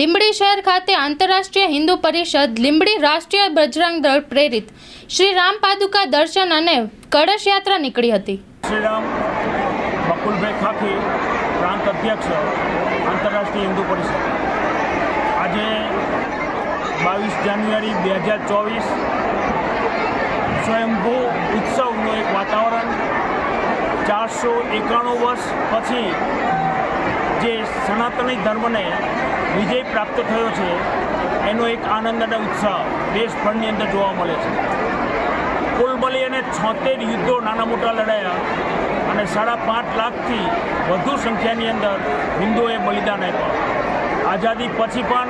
લીંબડી શહેર ખાતે આંતરરાષ્ટ્રીય હિન્દુ પરિષદ લીંબડી રાષ્ટ્રીય બજરંગ દળ પ્રેરિત. શ્રી રામ પાદુકા દર્શન અને કળશ યાત્રા નીકળી હતી. શ્રીરામ બકુલભાઈ ખાખી પ્રાંત અધ્યક્ષ, આંતરરાષ્ટ્રીય હિન્દુ પરિષદ. આજે બાવીસ જાન્યુઆરી બે હજાર ચોવીસ સ્વયંભૂ ઉત્સવનું એક વાતાવરણ. ચારસો એકાણું વર્ષ પછી જે સનાતની ધર્મને વિજય પ્રાપ્ત થયો છે, એનો એક આનંદ અને ઉત્સાહ દેશભરની અંદર જોવા મળે છે. કુલબલી અને છોતેર યુદ્ધો નાના મોટા લડાયા અને સાડા પાંચ લાખથી વધુ સંખ્યાની અંદર હિન્દુઓએ બલિદાન આપ્યા. આઝાદી પછી પણ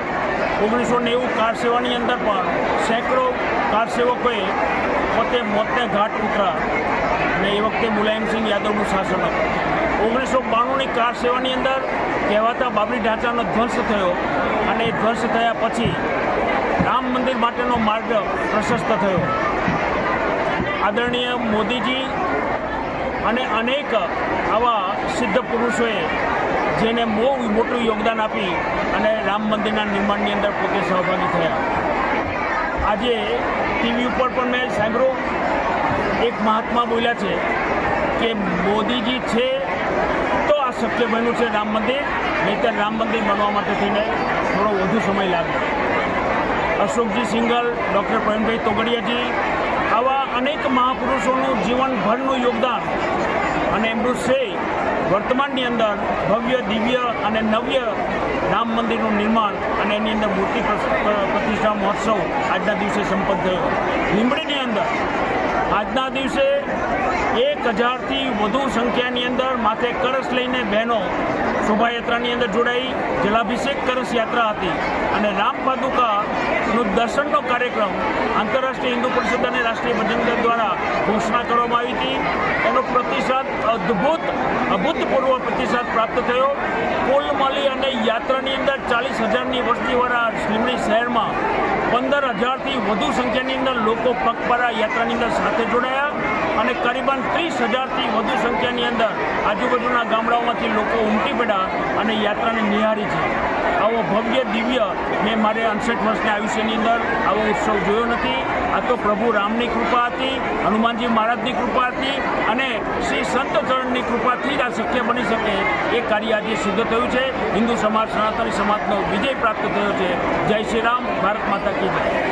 ઓગણીસો નેવું કાર સેવાની અંદર પણ સેંકડો કાર સેવકોએ પોતે મોતને ઘાટ ઉતરા અને એ વખતે મુલાયમસિંહ યાદવનું શાસન હતું. ઓગણીસો બાણુંની કાર સેવાની અંદર કહેવાતા બાબરી ઢાંચાનો ધ્વંસ થયો અને એ ધ્વંસ થયા પછી રામ મંદિર માટેનો માર્ગ પ્રશસ્ત થયો. આદરણીય મોદીજી અને અનેક આવા સિદ્ધ પુરુષોએ જેને બહુ મોટું યોગદાન આપી અને રામ મંદિરના નિર્માણની અંદર પોતે સહભાગી થયા. આજે ટીવી ઉપર પણ મેં સાંભળ્યું. એક મહાત્મા બોલ્યા છે કે મોદીજી છે તો આ શક્ય બન્યું છે રામ મંદિર, નહીંતર રામ મંદિર બનવા માટે થઈને થોડો વધુ સમય લાગ્યો અશોકજી સિંગલ, ડૉક્ટર પ્રવીણભાઈ તોગડિયાજી, આવા અનેક મહાપુરુષોનું જીવનભરનું યોગદાન અને એમનું શ્રેય વર્તમાનની અંદર ભવ્ય, દિવ્ય અને નવ્ય રામ મંદિરનું નિર્માણ અને એની અંદર મૂર્તિ પ્રતિષ્ઠા મહોત્સવ આજના દિવસે સંપન્ન થયો. લીંબડીની અંદર આજના દિવસે એક હજારથી વધુ સંખ્યાની અંદર માથે કળશ લઈને બહેનો શોભાયાત્રાની અંદર જોડાઈ. જલાભિષેક કળશ યાત્રા હતી અને રામ પાદુકાનું દર્શનનો કાર્યક્રમ આંતરરાષ્ટ્રીય હિન્દુ પરિષદ અને રાષ્ટ્રીય ભજન દ્વારા ઘોષણા કરવામાં આવી હતી. એનો પ્રતિસાદ અદ્ભુત, અભૂતપૂર્વ પ્રતિસાદ પ્રાપ્ત થયો. કુલ અને યાત્રાની અંદર ચાલીસ હજારની વસ્તીવાળા લીંબડી શહેરમાં પંદર હજારથી વધુ સંખ્યાની અંદર લોકો પગપરા યાત્રાની અંદર સાથે જોડાયા. અને કરીબન ત્રીસ હજારથી વધુ સંખ્યાની અંદર આજુબાજુના ગામડાઓમાંથી લોકો ઉમટી પડ્યા અને યાત્રાને નિહાળી છે. આવો ભવ્ય, દિવ્ય મેં મારે અડસઠ વર્ષના આયુષ્યની અંદર આવો ઉત્સવ જોયો નથી. આ તો પ્રભુ રામની કૃપા હતી, હનુમાનજી મહારાજની કૃપા હતી અને શ્રી સંત ચરણની કૃપાથી જ આ શક્ય બની શકે એ કાર્ય આજે સિદ્ધ થયું છે. હિન્દુ સમાજ, સનાતની સમાજનો વિજય પ્રાપ્ત થયો છે. જય શ્રી રામ, ભારત માતા કી જય.